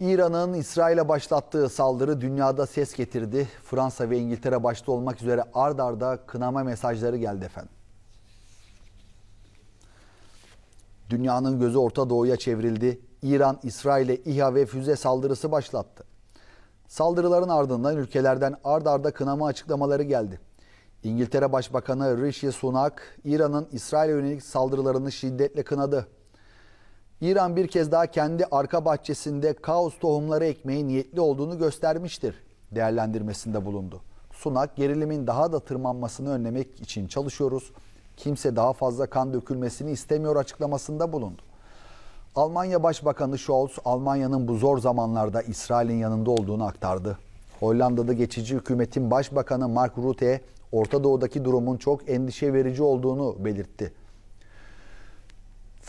İran'ın İsrail'e başlattığı saldırı dünyada ses getirdi. Fransa ve İngiltere başta olmak üzere ard arda kınama mesajları geldi efendim. Dünyanın gözü Orta Doğu'ya çevrildi. İran, İsrail'e İHA ve füze saldırısı başlattı. Saldırıların ardından ülkelerden ard arda kınama açıklamaları geldi. İngiltere Başbakanı Rishi Sunak, İran'ın İsrail'e yönelik saldırılarını şiddetle kınadı. İran bir kez daha kendi arka bahçesinde kaos tohumları ekmeği niyetli olduğunu göstermiştir değerlendirmesinde bulundu. Sunak gerilimin daha da tırmanmasını önlemek için çalışıyoruz. Kimse daha fazla kan dökülmesini istemiyor açıklamasında bulundu. Almanya Başbakanı Scholz, Almanya'nın bu zor zamanlarda İsrail'in yanında olduğunu aktardı. Hollanda'da geçici hükümetin başbakanı Mark Rutte, Orta Doğu'daki durumun çok endişe verici olduğunu belirtti.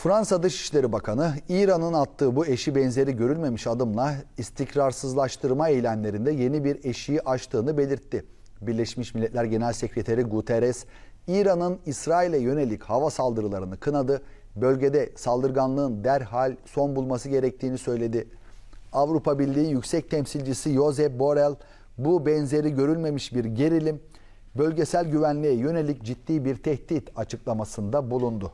Fransa Dışişleri Bakanı İran'ın attığı bu eşi benzeri görülmemiş adımla istikrarsızlaştırma eylemlerinde yeni bir eşiği aştığını belirtti. Birleşmiş Milletler Genel Sekreteri Guterres, İran'ın İsrail'e yönelik hava saldırılarını kınadı. Bölgede saldırganlığın derhal son bulması gerektiğini söyledi. Avrupa Birliği Yüksek Temsilcisi Josep Borrell, bu benzeri görülmemiş bir gerilim, bölgesel güvenliğe yönelik ciddi bir tehdit açıklamasında bulundu.